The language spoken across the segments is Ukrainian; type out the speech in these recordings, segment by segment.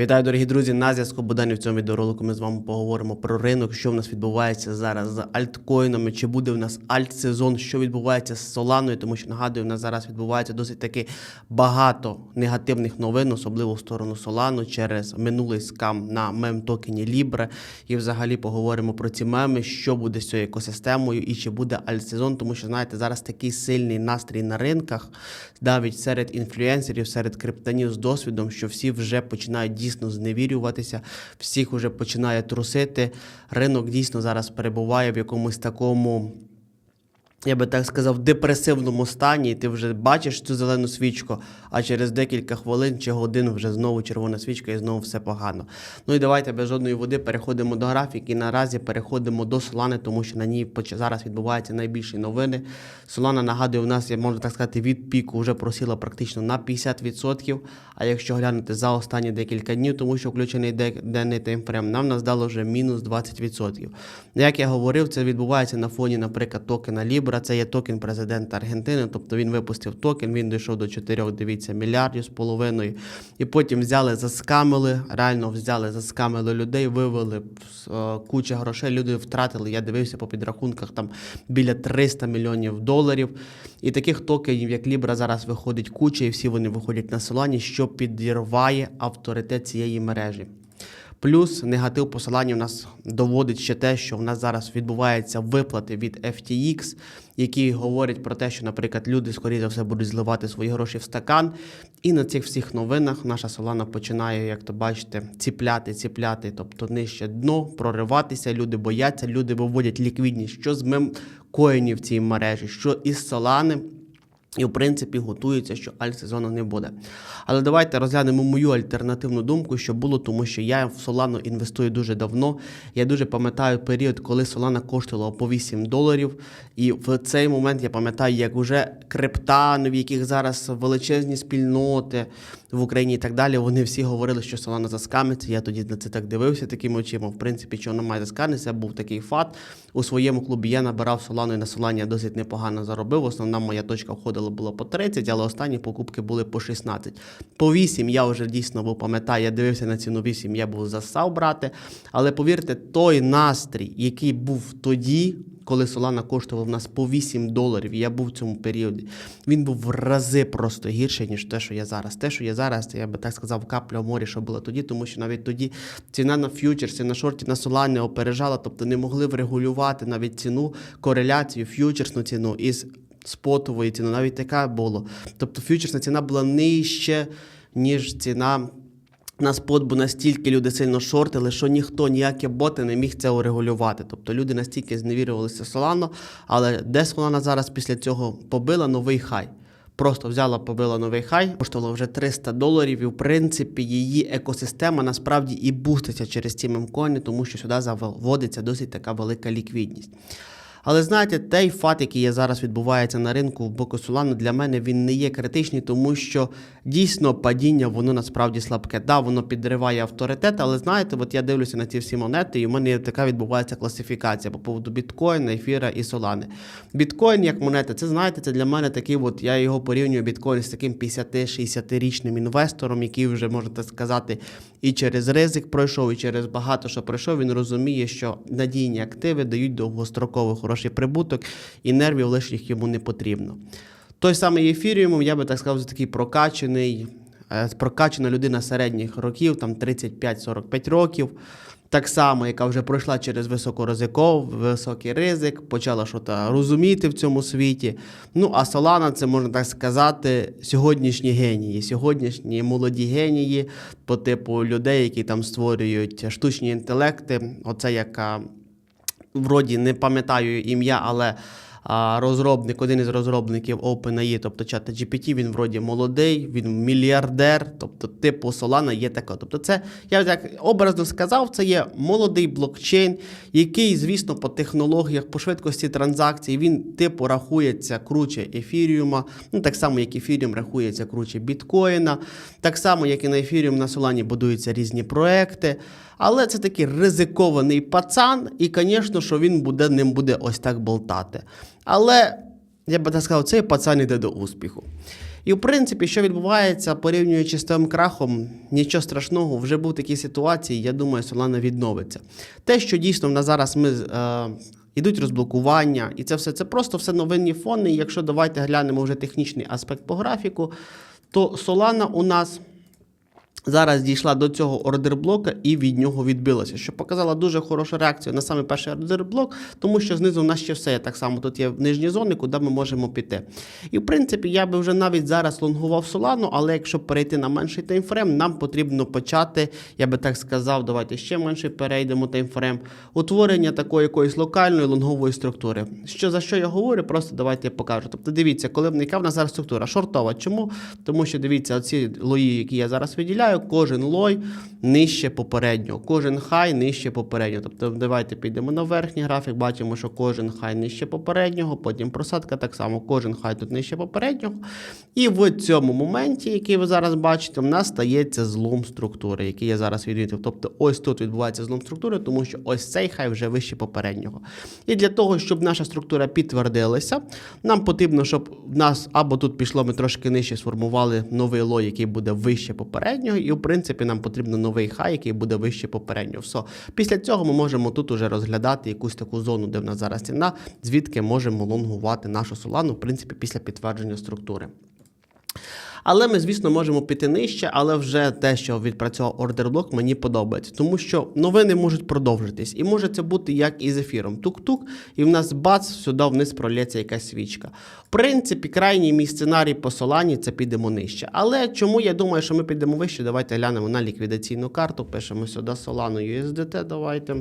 Вітаю, дорогі друзі! На зв'язку Богдані. В цьому відеоролику ми з вами поговоримо про ринок, що в нас відбувається зараз з альткоїнами, чи буде в нас альт-сезон, що відбувається з Соланою, тому що нагадую, в нас зараз відбувається досить таки багато негативних новин, особливо в сторону Солану через минулий скам на мем-токені Libra. І взагалі поговоримо про ці меми, що буде з цією екосистемою і чи буде альт-сезон, тому що знаєте, зараз такий сильний настрій на ринках, навіть серед інфлюенсерів, серед криптонів з досвідом, що всі вже починають дійсно зневірюватися, всіх вже починає трусити. Ринок дійсно зараз перебуває в якомусь такому. Я би так сказав, депресивному стані, і ти вже бачиш цю зелену свічку, а через декілька хвилин чи годин вже знову червона свічка і знову все погано. Ну і давайте без жодної води переходимо до графіки. Наразі переходимо до Солани, тому що на ній зараз відбуваються найбільші новини. Солана нагадую, у нас, я можу так сказати, від піку вже просіла практично на 50%. А якщо глянути за останні декілька днів, тому що включений де- денний таймфрейм, нам нас дало вже мінус 20%. Як я говорив, це відбувається на фоні, наприклад, токена Libra. Це є токен президента Аргентини. Тобто він випустив токен, він дійшов до 4, дивіться, мільярдів з половиною. І потім взяли, заскамили, реально взяли, заскамили людей, вивели е, куча грошей. Люди втратили. Я дивився по підрахунках там біля 300 мільйонів доларів. І таких токенів, як Libra, зараз виходить куча, і всі вони виходять на Solana, що підірває авторитет цієї мережі. Плюс негатив посилання в нас доводить ще те, що в нас зараз відбуваються виплати від FTX, які говорять про те, що, наприклад, люди, скоріше за все, будуть зливати свої гроші в стакан. І на цих всіх новинах наша Solana починає, як то бачите, ціпляти, ціпляти, тобто нижче дно, прориватися. Люди бояться, люди виводять ліквідність, що з мем коїнів в цій мережі, що із Solana. І, в принципі, готується, що альт-сезону не буде. Але давайте розглянемо мою альтернативну думку, що було, тому що я в Solana інвестую дуже давно. Я дуже пам'ятаю період, коли Solana коштувала по 8 доларів. І в цей момент я пам'ятаю, як вже криптани, в яких зараз величезні спільноти в Україні і так далі, вони всі говорили, що Solana заскамиться. Я тоді на це так дивився такими очима. В принципі, що вона має заскамитися, був такий фат. У своєму клубі я набирав Solana і на я досить непогано заробив. Основна моя точка входила була по 30, але останні покупки були по 16. По 8 я вже дійсно був пам'ятаю, я дивився на ціну 8, я був засав брати. Але повірте, той настрій, який був тоді, коли Solana коштувала в нас по 8 доларів, я був в цьому періоді, він був в рази просто гірший, ніж те, що я зараз. Те, що я зараз, це я би так сказав, капля в морі, що було тоді, тому що навіть тоді ціна на ф'ючерсі, на шорті на Solana опережала, тобто не могли врегулювати навіть ціну, кореляцію, ф'ючерсну ціну із спотової ціни, навіть така було. Тобто ф'ючерсна ціна була нижче, ніж ціна на спот, бо настільки люди сильно шортили, що ніхто, ніякі боти не міг це урегулювати. Тобто люди настільки зневірювалися Solana, але де Solana зараз після цього побила новий хай. Просто взяла, побила новий хай, коштувала вже 300 доларів, і в принципі її екосистема насправді і буститься через ці мемкоїни, тому що сюди заводиться досить така велика ліквідність. Але знаєте, той фат, який є зараз відбувається на ринку в боку Солану, для мене він не є критичний, тому що дійсно падіння воно насправді слабке. Да, воно підриває авторитет, але знаєте, от я дивлюся на ці всі монети, і в мене така відбувається класифікація по поводу біткоїна, ефіра і солани. Біткоін як монета, це знаєте, це для мене такий, от я його порівнюю біткоін з таким 50-60-річним інвестором, який вже можна сказати, і через ризик пройшов, і через багато що пройшов. Він розуміє, що надійні активи дають довгостроковий хороший прибуток, і нервів лишніх йому не потрібно. Той самий ефіріум, я би так сказав, такий прокачений, е, прокачана людина середніх років, там 35-45 років. Так само, яка вже пройшла через високоризиков, високий ризик, почала щось розуміти в цьому світі. Ну, а Солана, це можна так сказати, сьогоднішні генії, сьогоднішні молоді генії по типу людей, які там створюють штучні інтелекти. Оце яка вроді не пам'ятаю ім'я, але розробник, один із розробників OpenAI, тобто чата GPT, він вроді молодий, він мільярдер, тобто типу Solana є таке. Тобто, це я так образно сказав, це є молодий блокчейн, який, звісно, по технологіях, по швидкості транзакцій, він типу рахується круче ефіріума, ну так само, як ефіріум рахується круче біткоїна, так само, як і на ефіріум на Solana будуються різні проекти. Але це такий ризикований пацан, і, звісно, що він буде ним буде ось так болтати. Але я би так сказав, цей пацан йде до успіху. І в принципі, що відбувається, порівнюючи з тим крахом, нічого страшного, вже був такі ситуації. Я думаю, Solana відновиться. Те, що дійсно в нас зараз ми. Е, Ідуть розблокування, і це все це просто все новинні фони. І якщо давайте глянемо вже технічний аспект по графіку, то Solana у нас зараз дійшла до цього ордерблока і від нього відбилася, що показала дуже хорошу реакцію на саме перший ордерблок, тому що знизу в нас ще все так само. Тут є нижні зони, куди ми можемо піти. І в принципі, я би вже навіть зараз лонгував Solana, але якщо перейти на менший таймфрейм, нам потрібно почати, я би так сказав, давайте ще менше перейдемо таймфрейм, утворення такої якоїсь локальної лонгової структури. Що за що я говорю? Просто давайте я покажу. Тобто, дивіться, коли яка в нас зараз структура шортова. Чому? Тому що дивіться, оці лої, які я зараз виділяю, кожен лой нижче попереднього, кожен хай нижче попереднього. Тобто, давайте підемо на верхній графік, бачимо, що кожен хай нижче попереднього, потім просадка так само, кожен хай тут нижче попереднього. І в цьому моменті, який ви зараз бачите, в нас стається злом структури, який я зараз відмітив. Тобто, ось тут відбувається злом структури, тому що ось цей хай вже вище попереднього. І для того, щоб наша структура підтвердилася, нам потрібно, щоб в нас або тут пішло, ми трошки нижче сформували новий лой, який буде вище попереднього, і в принципі нам потрібно новий хай, який буде вище попереднього. Все. Після цього ми можемо тут уже розглядати якусь таку зону, де в нас зараз ціна, звідки можемо лонгувати нашу солану, в принципі, після підтвердження структури. Але ми, звісно, можемо піти нижче, але вже те, що відпрацював ордерблок, мені подобається, тому що новини можуть продовжитись. І може це бути як і з ефіром. Тук-тук, і в нас бац, сюди вниз пролється якась свічка. В принципі, крайній мій сценарій по Солані це підемо нижче. Але чому я думаю, що ми підемо вище? Давайте глянемо на ліквідаційну карту. Пишемо сюди Solano USDT. Давайте.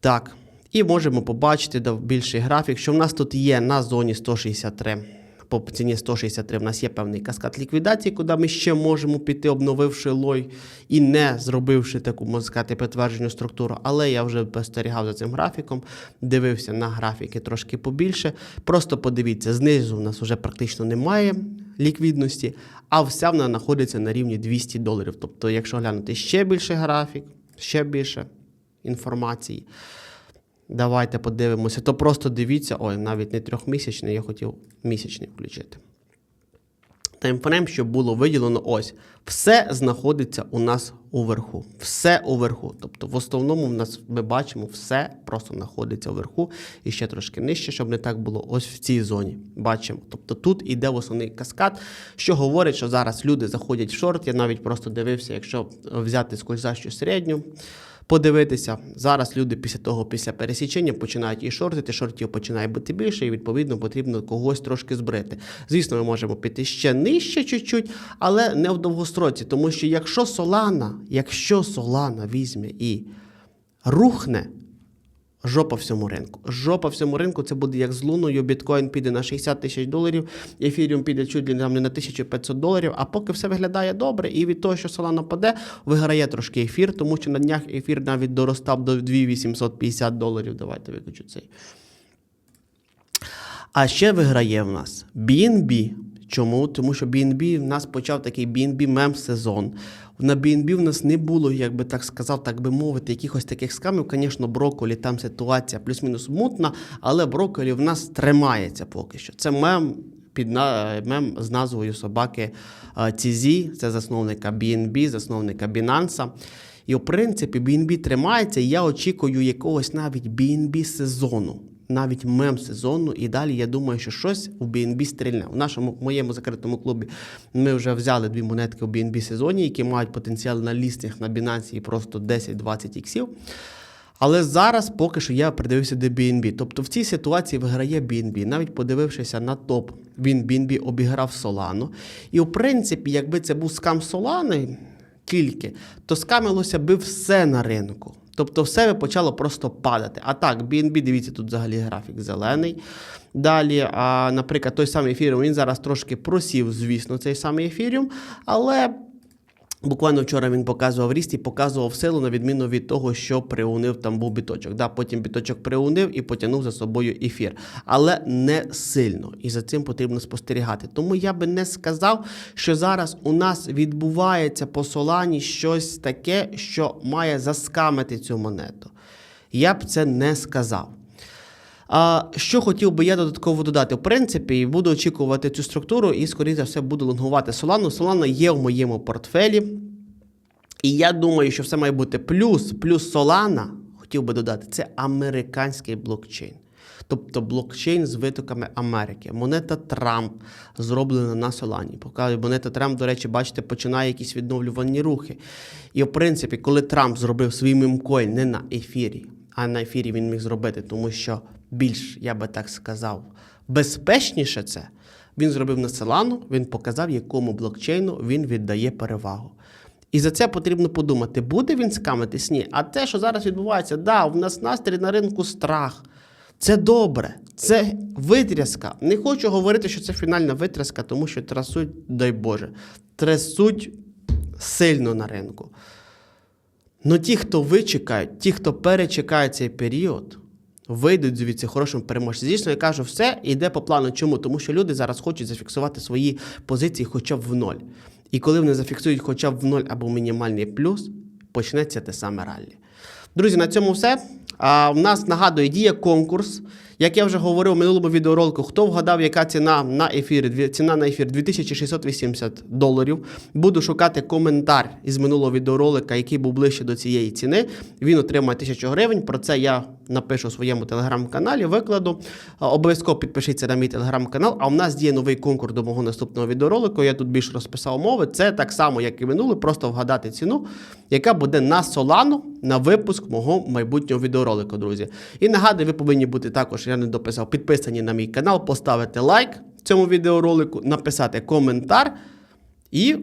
Так. І можемо побачити да, більший графік, що в нас тут є на зоні 163. По ціні 163 в нас є певний каскад ліквідації, куди ми ще можемо піти, обновивши лой і не зробивши таку, можна сказати, підтверджену структуру. Але я вже спостерігав за цим графіком, дивився на графіки трошки побільше. Просто подивіться, знизу в нас вже практично немає ліквідності, а вся вона знаходиться на рівні 200 доларів. Тобто, якщо глянути ще більше графік, ще більше інформації. Давайте подивимося. То просто дивіться, ой, навіть не трьохмісячний, я хотів місячний включити. Таймфрейм, щоб було виділено ось. Все знаходиться у нас уверху. Все уверху. Тобто, в основному в нас ми бачимо, все просто знаходиться уверху. І ще трошки нижче, щоб не так було ось в цій зоні. Бачимо. Тобто тут іде основний каскад, що говорить, що зараз люди заходять в шорт. Я навіть просто дивився, якщо взяти скользащу середню подивитися. Зараз люди після того, після пересічення починають і шортити, шортів починає бути більше, і відповідно потрібно когось трошки збрити. Звісно, ми можемо піти ще нижче чуть-чуть, але не в довгостроці, тому що якщо Солана, якщо Солана візьме і рухне. Жопа всьому ринку. Жопа всьому ринку це буде як з луною. Біткоін піде на 60 тисяч доларів, ефіріум піде чуть ли не на 1500 доларів. А поки все виглядає добре, і від того, що Solana паде, виграє трошки ефір, тому що на днях ефір навіть доростав до 2850 доларів. Давайте виключу цей. А ще виграє в нас BNB. Чому? Тому що BNB в нас почав такий BNB мем сезон. На BNB в нас не було, як би так сказав, так би мовити, якихось таких скамів. Звісно, брокколі, там ситуація плюс-мінус мутна, але брокколі в нас тримається поки що. Це мем під мем з назвою собаки е, Цізі, це засновника BNB, засновника Binance. І в принципі BNB тримається, і я очікую якогось навіть BNB сезону. Навіть мем сезону, і далі я думаю, що щось у BNB стрільне. У нашому моєму закритому клубі ми вже взяли дві монетки у BNB сезоні, які мають потенціал на лістинг на Binance просто 10-20 іксів. Але зараз поки що я придивився до BNB. Тобто в цій ситуації виграє BNB. Навіть подивившися на топ, він BNB обіграв Solano. І в принципі, якби це був скам Solana тільки, то скамилося би все на ринку. Тобто все би почало просто падати. А так, BNB, дивіться, тут взагалі графік зелений. Далі, а, наприклад, той самий ефіріум, він зараз трошки просів, звісно, цей самий ефіріум, але Буквально вчора він показував ріст і показував силу, на відміну від того, що приунив там був біточок. Да, потім біточок приунив і потягнув за собою ефір. Але не сильно. І за цим потрібно спостерігати. Тому я би не сказав, що зараз у нас відбувається по солані щось таке, що має заскамити цю монету. Я б це не сказав. А, що хотів би я додатково додати? В принципі, буду очікувати цю структуру і, скоріше за все, буду лонгувати Solana. Solana є в моєму портфелі. І я думаю, що все має бути плюс, плюс Solana, хотів би додати, це американський блокчейн. Тобто блокчейн з витоками Америки. Монета Трамп зроблена на Солані. Поки монета Трамп, до речі, бачите, починає якісь відновлювані рухи. І в принципі, коли Трамп зробив свій мемкоін не на ефірі, а на ефірі він міг зробити, тому що більш, я би так сказав, безпечніше це. Він зробив на Solana, він показав, якому блокчейну він віддає перевагу. І за це потрібно подумати, буде він скамитись? Ні. А те, що зараз відбувається, да, в нас настрій на ринку страх. Це добре, це витряска. Не хочу говорити, що це фінальна витряска, тому що трасуть, дай Боже, трясуть сильно на ринку. Ну ті, хто вичекають, ті, хто перечекає цей період, вийдуть звідси хорошим переможцем. Звісно, я кажу, все йде по плану. Чому? Тому що люди зараз хочуть зафіксувати свої позиції хоча б в ноль. І коли вони зафіксують хоча б в ноль або мінімальний плюс, почнеться те саме раллі. Друзі, на цьому все. А, У нас нагадую, діє конкурс. Як я вже говорив у минулому відеоролику, хто вгадав, яка ціна на ефір, ціна на ефір 2680 доларів. Буду шукати коментар із минулого відеоролика, який був ближче до цієї ціни. Він отримає 1000 гривень. Про це я напишу у своєму телеграм-каналі, викладу. Обов'язково підпишіться на мій телеграм-канал. А у нас діє новий конкурс до мого наступного відеоролику. Я тут більш розписав умови. Це так само, як і минуле, просто вгадати ціну, яка буде на Solana на випуск мого майбутнього відеоролику, друзі. І нагадую, ви повинні бути також, я не дописав, підписані на мій канал, поставити лайк цьому відеоролику, написати коментар і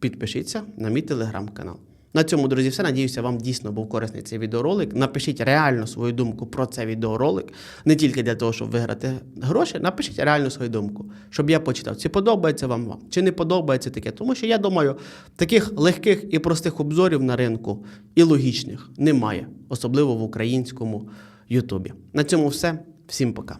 підпишіться на мій телеграм-канал. На цьому, друзі, все. Надіюся, вам дійсно був корисний цей відеоролик. Напишіть реально свою думку про цей відеоролик. Не тільки для того, щоб виграти гроші. Напишіть реально свою думку, щоб я почитав, чи подобається вам вам, чи не подобається таке. Тому що я думаю, таких легких і простих обзорів на ринку і логічних немає, особливо в українському Ютубі. На цьому все. Всім пока.